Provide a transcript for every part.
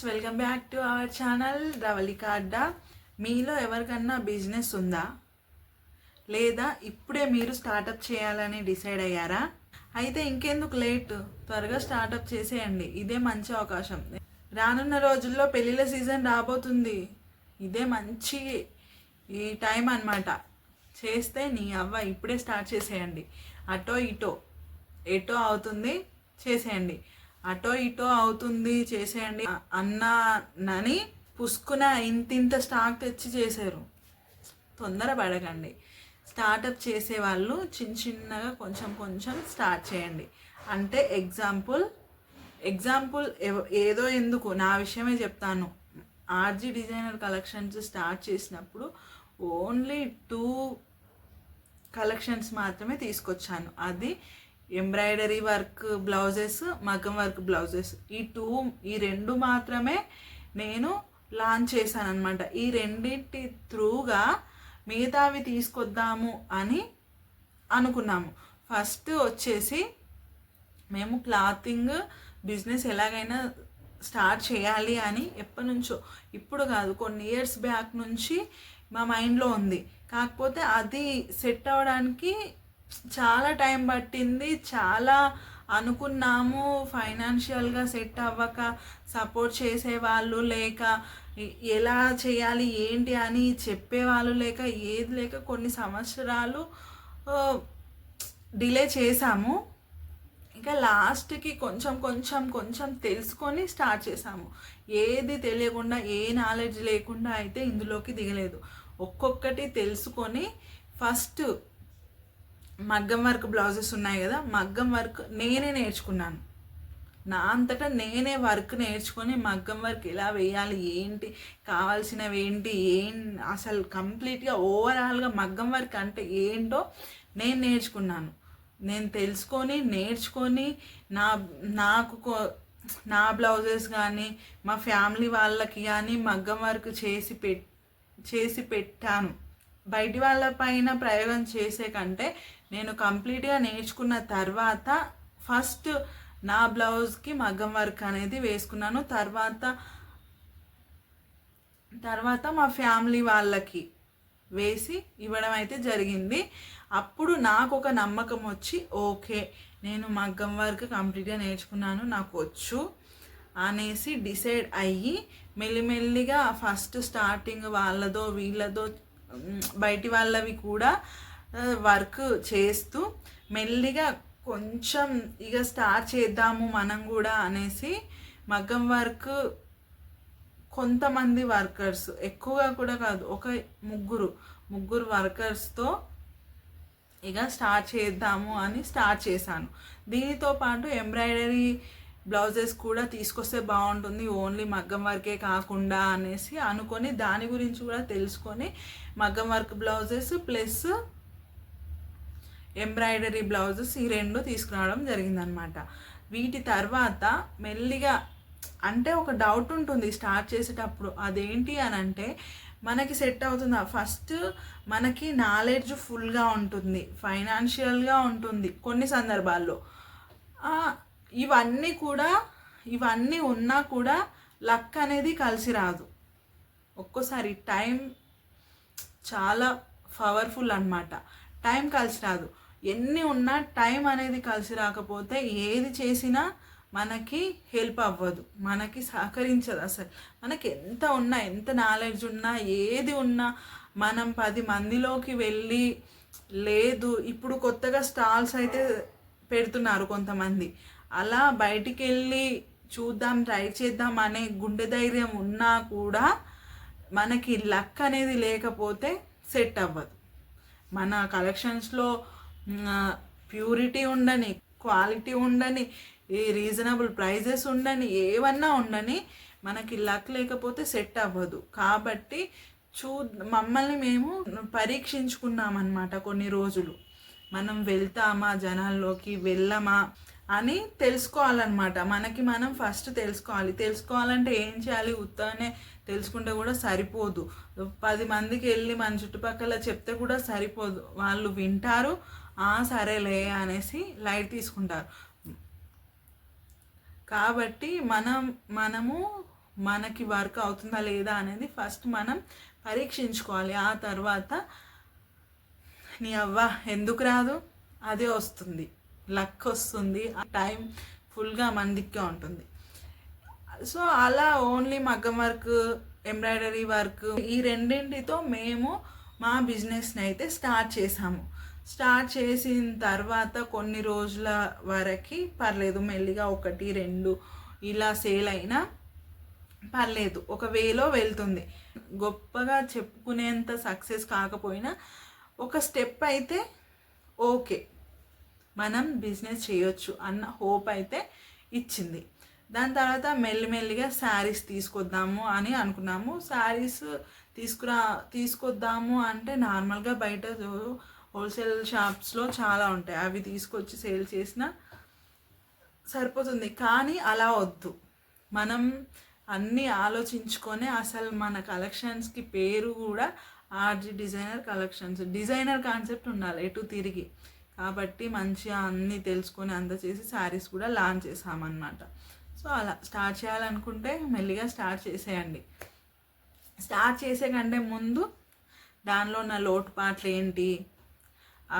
Friends welcome back to our channel Ravalika అడ్డా. మీలో ఎవరికన్నా business ఉందా? లేదా ఇప్పుడే మీరు స్టార్టప్ చేయాలని డిసైడ్ అయ్యారా? అయితే ఇంకెందుకు లేట్? త్వరగా స్టార్టప్ చేసేయండి. ఇదే మంచి అవకాశం. రానున్న రోజుల్లో పెళ్ళిళ్ళ సీజన్ రాబోతుంది. ఇదే మంచి ఈ టైం అన్నమాట. చేస్తే నీ అవ్వ ఇప్పుడే స్టార్ట్ చేసేయండి. అటో ఇటో ఎటో అవుతుంది చేసేయండి. అటో ఇటో అవుతుంది చేసేయండి. అన్నానని పుసుకున ఇంతింత స్టాక్ తెచ్చి చేశారు. తొందర పడకండి. స్టార్టప్ చేసే వాళ్ళు చిన్న చిన్నగా కొంచెం కొంచెం స్టార్ట్ చేయండి. అంటే ఎగ్జాంపుల్ ఎగ్జాంపుల్ ఏదో ఎందుకు నా విషయమే చెప్తాను. ఆర్జీ డిజైనర్ కలెక్షన్స్ స్టార్ట్ చేసినప్పుడు ఓన్లీ టూ కలెక్షన్స్ మాత్రమే తీసుకొచ్చాను. అది ఎంబ్రాయిడరీ వర్క్ బ్లౌజెస్ మగ్గం వర్క్ బ్లౌజెస్. ఈ టూ ఈ రెండు మాత్రమే నేను లాంచ్ చేశాను అనమాట ఈ రెండింటి త్రూగా మిగతావి తీసుకొద్దాము అని అనుకున్నాము. ఫస్ట్ వచ్చేసి మేము క్లాతింగ్ బిజినెస్ ఎలాగైనా స్టార్ట్ చేయాలి అని ఎప్పటి నుంచో ఇప్పుడు కాదు కొన్ని ఇయర్స్ బ్యాక్ నుంచి మా మైండ్లో ఉంది. కాకపోతే అది సెట్ అవ్వడానికి చాలా టైం పట్టింది. చాలా అనుకున్నాము ఫైనాన్షియల్గా సెట్ అవ్వక సపోర్ట్ చేసేవాళ్ళు లేక ఎలా చేయాలి ఏంటి అని చెప్పేవాళ్ళు లేక ఏది లేక కొన్ని సంవత్సరాలు డిలే చేశాము ఇంకా లాస్ట్కి కొంచెం కొంచెం కొంచెం తెలుసుకొని స్టార్ట్ చేసాము. ఏది తెలియకుండా ఏ నాలెడ్జ్ లేకుండా అయితే ఇందులోకి దిగలేదు. ఒక్కొక్కటి తెలుసుకొని ఫస్ట్ మగ్గం వర్క్ బ్లౌజెస్ ఉన్నాయి కదా మగ్గం వర్క్ నేనే నేర్చుకున్నాను. నా అంతటా నేనే వర్క్ నేర్చుకొని మగ్గం వర్క్ ఎలా వేయాలి ఏంటి కావాల్సినవి ఏంటి ఏం అసలు కంప్లీట్గా ఓవరాల్గా మగ్గం వర్క్ అంటే ఏంటో నేను నేర్చుకున్నాను. నేను తెలుసుకొని నేర్చుకొని నా నాకు కో- నా బ్లౌజెస్ కానీ మా ఫ్యామిలీ వాళ్ళకి కానీ మగ్గం వర్క్ చేసి పెట్ చేసి పెట్టాను. బయటి వాళ్ళ పైన ప్రయోగం చేసే కంటే నేను కంప్లీట్గా నేర్చుకున్న తర్వాత ఫస్ట్ నా బ్లౌజ్కి మగ్గం వర్క్ అనేది వేసుకున్నాను. తర్వాత తర్వాత మా ఫ్యామిలీ వాళ్ళకి వేసి ఇవ్వడం అయితే జరిగింది. అప్పుడు నాకు ఒక నమ్మకం వచ్చి ఓకే నేను మగ్గం వర్క్ కంప్లీట్గా నేర్చుకున్నాను నాకు వచ్చు అనేసి డిసైడ్ అయ్యి మెల్లిమెల్లిగా ఫస్ట్ స్టార్టింగ్ వాళ్ళదో వీళ్ళదో బయటి వాళ్ళవి కూడా వర్క్ చేస్తూ మెల్లిగా కొంచెం ఇక స్టార్ట్ చేద్దాము మనం కూడా అనేసి మగ్గం వర్క్ కొంతమంది వర్కర్స్ ఎక్కువగా కూడా కాదు ఒక ముగ్గురు ముగ్గురు వర్కర్స్తో ఇక స్టార్ట్ చేద్దాము అని స్టార్ట్ చేశాను. దీనితో పాటు ఎంబ్రాయిడరీ బ్లౌజెస్ కూడా తీసుకొస్తే బాగుంటుంది ఓన్లీ మగ్గం వర్కే కాకుండా అనేసి అనుకొని దాని గురించి కూడా తెలుసుకొని మగ్గం work blouses plus embroidery blouses ఈ రెండు తీసుకురావడం జరిగిందనమాట. వీటి తర్వాత మెల్లిగా అంటే ఒక డౌట్ ఉంటుంది స్టార్ట్ చేసేటప్పుడు అదేంటి అని అంటే మనకి సెట్ అవుతుందా? ఫస్ట్ మనకి నాలెడ్జ్ ఫుల్గా ఉంటుంది ఫైనాన్షియల్గా ఉంటుంది కొన్ని సందర్భాల్లో. ఇవన్నీ కూడా ఇవన్నీ ఉన్నా కూడా లక్ అనేది కలిసి రాదు. ఒక్కోసారి టైం చాలా పవర్ఫుల్ అన్నమాట. టైం కలిసి రాదు. ఎన్ని ఉన్నా టైం అనేది కలిసి రాకపోతే ఏది చేసినా మనకి హెల్ప్ అవ్వదు. మనకి సహకరించదు అసలు. మనకి ఎంత ఉన్నా ఎంత నాలెడ్జ్ ఉన్నా ఏది ఉన్నా మనం పది మందిలోకి వెళ్ళి లేదు ఇప్పుడు కొత్తగా స్టాల్స్ అయితే పెడుతున్నారు కొంతమంది. అలా బయటికి వెళ్ళి చూద్దాం ట్రై చేద్దాం అనే గుండె ధైర్యం ఉన్నా కూడా మనకి లక్ అనేది లేకపోతే సెట్ అవ్వదు. మన కలెక్షన్స్లో ప్యూరిటీ ఉండని క్వాలిటీ ఉండని ఈ రీజనబుల్ ప్రైజెస్ ఉండని ఏవన్నా ఉండని మనకి లక్ లేకపోతే సెట్ అవ్వదు. కాబట్టి చూ మమ్మల్ని మేము పరీక్షించుకున్నామన్నమాట కొన్ని రోజులు. మనం వెళ్తామా జనాల్లోకి వెళ్ళమా అని తెలుసుకోవాలన్నమాట. మనకి మనం ఫస్ట్ తెలుసుకోవాలి. తెలుసుకోవాలంటే ఏం చేయాలి? ఉత్తగానే తెలుసుకుంటే కూడా సరిపోదు. పది మందికి వెళ్ళి మన చుట్టుపక్కల చెప్తే కూడా సరిపోదు. వాళ్ళు వింటారు. "ఆ, సరేలే అనేసి లైట్ తీసుకుంటారు. కాబట్టి మనం మనము మనకి వర్క్ అవుతుందా లేదా అనేది ఫస్ట్ మనం పరీక్షించుకోవాలి. ఆ తర్వాత నీ అవ్వ ఎందుకు రాదు? అదే వస్తుంది. లక్ వస్తుంది ఆ టైం ఫుల్గా మందికే ఉంటుంది. సో అలా ఓన్లీ మగ్గం వర్క్ ఎంబ్రాయిడరీ వర్క్ ఈ రెండింటితో మేము మా బిజినెస్ని అయితే స్టార్ట్ చేసాము. స్టార్ట్ చేసిన తర్వాత కొన్ని రోజుల వరకు పర్లేదు మెల్లిగా ఒకటి రెండు ఇలా సేల్ అయినా పర్లేదు ఒక వేలో వెళ్తుంది. గొప్పగా చెప్పుకునేంత సక్సెస్ కాకపోయినా ఒక స్టెప్ అయితే ఓకే. మనం బిజినెస్ చేయొచ్చు అన్న హోప్ అయితే ఇచ్చింది. దాని తర్వాత మెల్లిమెల్లిగా శారీస్ తీసుకొద్దాము అని అనుకున్నాము. శారీస్ తీసుకురా తీసుకొద్దాము అంటే నార్మల్గా బయట హోల్సేల్ షాప్స్లో చాలా ఉంటాయి. అవి తీసుకొచ్చి సేల్ చేసిన సరిపోతుంది. కానీ అలా వద్దు. మనం అన్నీ ఆలోచించుకొని అసలు మన కలెక్షన్స్కి పేరు కూడా R G designer collections designer concept ఉండాలి ఎటు తిరిగి. కాబట్టి మంచిగా అన్నీ తెలుసుకొని అంత చేసి శారీస్ కూడా లాంచ్ చేసామన్నమాట. సో అలా స్టార్ట్ చేయాలనుకుంటే మెల్లిగా స్టార్ట్ చేసేయండి. స్టార్ట్ చేసే కంటే ముందు దానిలో ఉన్న లోటుపాట్లు ఏంటి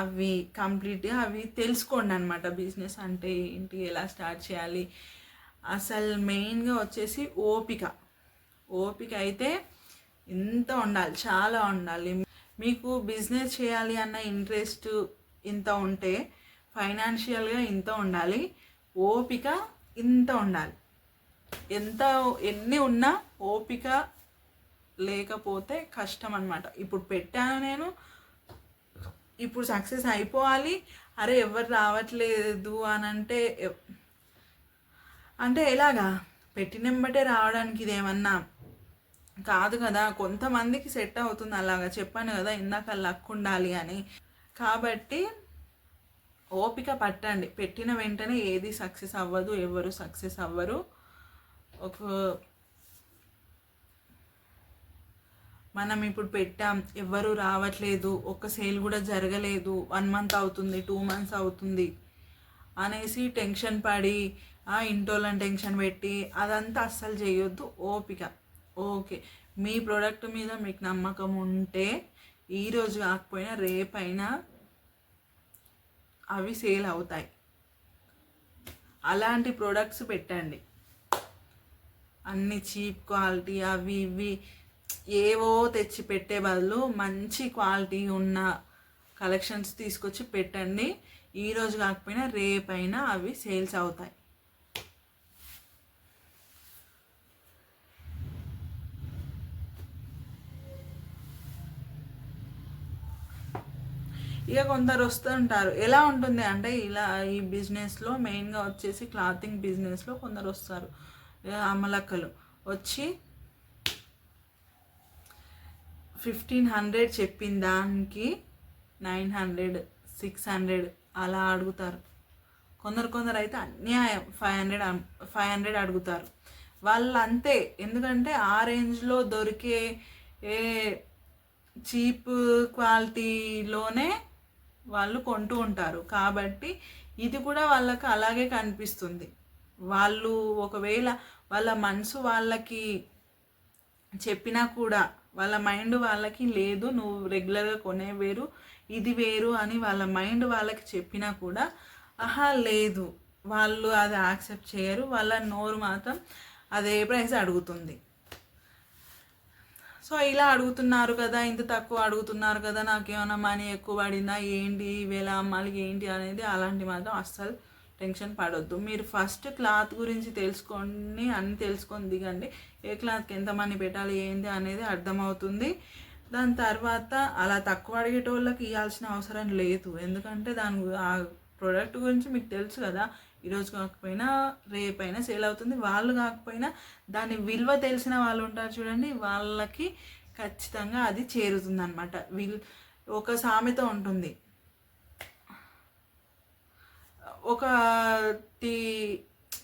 అవి కంప్లీట్గా అవి తెలుసుకోండి అనమాట బిజినెస్ అంటే ఏంటి ఎలా స్టార్ట్ చేయాలి? అసలు మెయిన్గా వచ్చేసి ఓపిక. ఓపిక అయితే ఎంత ఉండాలి చాలా ఉండాలి. మీకు బిజినెస్ చేయాలి అన్న ఇంట్రెస్ట్ ఇంత ఉంటే ఫైనాన్షియల్గా ఇంత ఉండాలి ఓపిక ఇంత ఉండాలి. ఎంత ఎన్ని ఉన్నా ఓపిక లేకపోతే కష్టం అనమాట ఇప్పుడు పెట్టాను నేను ఇప్పుడు సక్సెస్ అయిపోవాలి అరే ఎవరు రావట్లేదు అని అంటే అంటే ఎలాగా? పెట్టినంబటే రావడానికి ఇదేమన్నా కాదు కదా. కొంతమందికి సెట్ అవుతుంది అలాగా. చెప్పాను కదా ఇందాక లక్ ఉండాలి అని. కాబట్టి ఓపిక పట్టండి. పెట్టిన వెంటనే ఏది సక్సెస్ అవ్వదు ఎవరు సక్సెస్ అవ్వరు. ఒక మనం ఇప్పుడు పెట్టాం ఎవ్వరూ రావట్లేదు ఒక్క సేల్ కూడా జరగలేదు వన్ మంత్ అవుతుంది టూ మంత్స్ అవుతుంది అనేసి టెన్షన్ పడి ఆ ఇంటోళ్ళని టెన్షన్ పెట్టి అదంతా అస్సలు చేయొద్దు. ఓపిక. ఓకే. మీ ప్రోడక్ట్ మీద మీకు నమ్మకం ఉంటే ఈరోజు కాకపోయినా రేపైనా అవి సేల్ అవుతాయి. అలాంటి ప్రోడక్ట్స్ పెట్టండి. అన్ని చీప్ క్వాలిటీ అవి ఇవి ఏవో తెచ్చి పెట్టే బదులు మంచి క్వాలిటీ ఉన్న కలెక్షన్స్ తీసుకొచ్చి పెట్టండి. ఈరోజు కాకపోయినా రేపైనా అవి సేల్స్ అవుతాయి. ఇక కొందరు వస్తుంటారు. ఎలా ఉంటుంది అంటే ఇలా ఈ బిజినెస్లో మెయిన్గా వచ్చేసి క్లాతింగ్ బిజినెస్లో కొందరు వస్తారు. అమలక్కలు వచ్చి ఫిఫ్టీన్ హండ్రెడ్ చెప్పిన దానికి నైన్ హండ్రెడ్ సిక్స్ హండ్రెడ్ అలా అడుగుతారు. కొందరు కొందరు అయితే అన్యాయం. ఫైవ్ హండ్రెడ్ ఫైవ్ హండ్రెడ్ అడుగుతారు. వాళ్ళు అంతే. ఎందుకంటే ఆ రేంజ్లో దొరికే ఏ చీప్ క్వాలిటీలోనే వాళ్ళు కొంటూ ఉంటారు. కాబట్టి ఇది కూడా వాళ్ళకి అలాగే కనిపిస్తుంది. వాళ్ళు ఒకవేళ వాళ్ళ మనసు వాళ్ళకి చెప్పినా కూడా వాళ్ళ మైండ్ వాళ్ళకి లేదు నువ్వు రెగ్యులర్గా కొనే వేరు ఇది వేరు అని వాళ్ళ మైండ్ వాళ్ళకి చెప్పినా కూడా ఆహా లేదు. వాళ్ళు అది యాక్సెప్ట్ చేయరు. వాళ్ళ నోరు మాత్రం అదే ప్రైస్ అడుగుతుంది. సో ఇలా అడుగుతున్నారు కదా ఇంత తక్కువ అడుగుతున్నారు కదా నాకేమైనా మనీ ఎక్కువ పడిందా ఏంటి వేళ అమ్మాలి ఏంటి అనేది అలాంటి మాత్రం అస్సలు టెన్షన్ పడొద్దు. మీరు ఫస్ట్ క్లాత్ గురించి తెలుసుకొని అన్ని తెలుసుకొని దిగండి. ఏ క్లాత్కి ఎంత మనీ పెట్టాలి ఏంటి అనేది అర్థమవుతుంది. దాని తర్వాత అలా తక్కువ అడిగేటోళ్ళకి ఇవ్వాల్సిన అవసరం లేదు. ఎందుకంటే దాని ఆ ప్రోడక్ట్ గురించి మీకు తెలుసు కదా ఈరోజు కాకపోయినా రేపైనా సేల్ అవుతుంది. వాళ్ళు కాకపోయినా దాని విలువ తెలిసిన వాళ్ళు ఉంటారు చూడండి. వాళ్ళకి ఖచ్చితంగా అది చేరుతుంది అనమాట విల్ ఒక సామెత ఉంటుంది. ఒకటి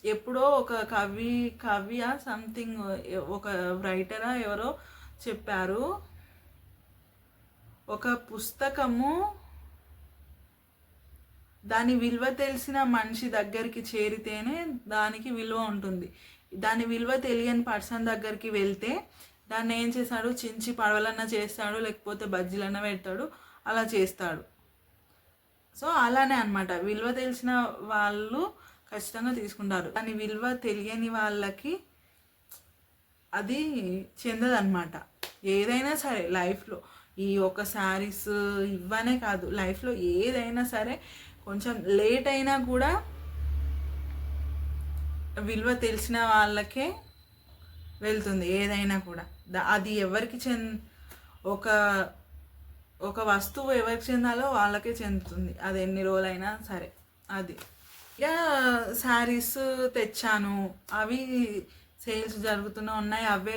ఎప్పుడో ఒక కవి కవియ సంథింగ్ ఒక రైటరా ఎవరో చెప్పారు. ఒక పుస్తకము దాని విలువ తెలిసిన మనిషి దగ్గరికి చేరితేనే దానికి విలువ ఉంటుంది. దాని విలువ తెలియని పర్సన్ దగ్గరికి వెళ్తే దాన్ని ఏం చేస్తాడు? చించి పడవలన్నా చేస్తాడు లేకపోతే బజ్జీలన్నా పెడతాడు అలా చేస్తాడు. సో అలానే అనమాట విలువ తెలిసిన వాళ్ళు ఖచ్చితంగా తీసుకుంటారు. దాని విలువ తెలియని వాళ్ళకి అది చెందదనమాట ఏదైనా సరే లైఫ్లో ఈ ఒక శారీస్ ఇవ్వనే కాదు. లైఫ్లో ఏదైనా సరే కొంచెం లేట్ అయినా కూడా విలువ తెలిసిన వాళ్ళకే వెళ్తుంది ఏదైనా కూడా. ద- అది ఎవరికి చెంద ఒక ఒక వస్తువు ఎవరికి చెందాలో వాళ్ళకే చెందుతుంది. అది ఎన్ని రోజులైనా సరే. అది. ఇక శారీస్ తెచ్చాను. అవి సేల్స్ జరుగుతూనే ఉన్నాయి. అవే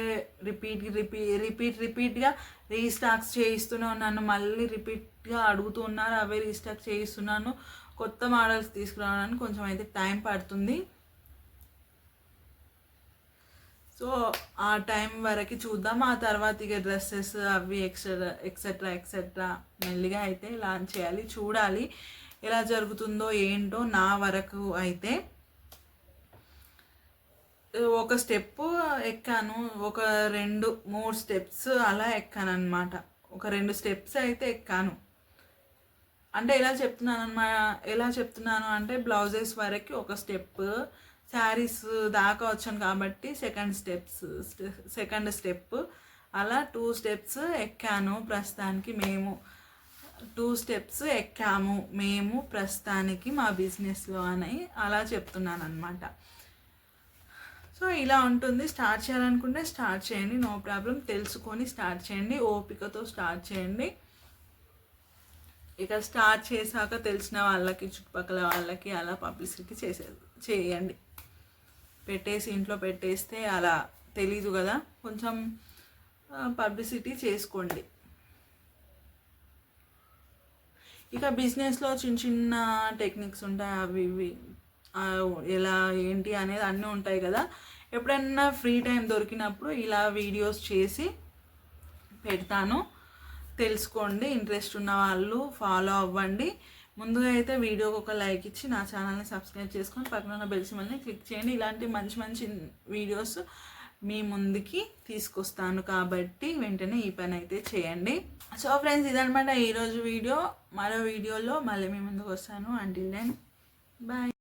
రిపీట్ రిపీట్ రిపీట్ రిపీట్గా రీస్టాక్స్ చేయిస్తూనే ఉన్నాను. మళ్ళీ రిపీట్గా అడుగుతూ ఉన్నారు. అవే రీస్టాక్ చేయిస్తున్నాను. కొత్త మోడల్స్ తీసుకురావడానికి కొంచెం అయితే టైం పడుతుంది. సో ఆ టైం వరకు చూద్దాం. ఆ తర్వాత ఇక డ్రెస్సెస్ అవి ఎక్సెట్రా ఎక్సెట్రా ఎక్సెట్రా మెల్లిగా అయితే లాంచ్ చేయాలి. చూడాలి. ఎలా జరుగుతుందో ఏంటో నా వరకు అయితే. ఒక స్టెప్ ఎక్కాను. ఒక రెండు మూడు స్టెప్స్ అలా ఎక్కాను అనమాట ఒక రెండు స్టెప్స్ అయితే ఎక్కాను. అంటే ఎలా చెప్తున్నాను అనమాట ఎలా చెప్తున్నాను అంటే బ్లౌజెస్ వరకు ఒక స్టెప్ శారీస్ దాకా వచ్చాను కాబట్టి సెకండ్ స్టెప్స్ సెకండ్ స్టెప్ అలా టూ స్టెప్స్ ఎక్కాను ప్రస్తుతానికి మేము. టూ స్టెప్స్ ఎక్కాము మేము ప్రస్తుతానికి మా బిజినెస్లో అని అలా చెప్తున్నాను అనమాట సో ఇలా ఉంటుంది. స్టార్ట్ చేయాలనుకుంటే స్టార్ట్ చేయండి. No problem. తెలుసుకొని స్టార్ట్ చేయండి. ఓపికతో స్టార్ట్ చేయండి. ఇక స్టార్ట్ చేశాక తెలిసిన వాళ్ళకి చుట్టుపక్కల వాళ్ళకి అలా పబ్లిసిటీ చేసే చేయండి. పెట్టేసి ఇంట్లో పెట్టేస్తే అలా తెలీదు కదా. కొంచెం పబ్లిసిటీ చేసుకోండి. ఇక బిజినెస్లో చిన్న చిన్న టెక్నిక్స్ ఉంటాయి. అవి ఇవి ఎలా ఏంటి అనేది అన్నీ ఉంటాయి కదా. ఎప్పుడన్నా ఫ్రీ టైం దొరికినప్పుడు ఇలా వీడియోస్ చేసి పెడతాను. తెలుసుకోండి ఇంట్రెస్ట్ ఉన్న వాళ్ళు ఫాలో అవ్వండి. ముందుగా అయితే వీడియోకి ఒక లైక్ ఇచ్చి నా ఛానల్ని సబ్స్క్రైబ్ చేసుకొని పక్కన ఉన్న బెల్ సింబల్ని క్లిక్ చేయండి. ఇలాంటి మంచి మంచి వీడియోస్ మీ ముందుకి తీసుకొస్తాను కాబట్టి వెంటనే ఈ పని అయితే చేయండి. సో ఫ్రెండ్స్ ఇదనమాట ఈరోజు వీడియో. మరో వీడియోలో మళ్ళీ మీ ముందుకు వస్తాను. Until then bye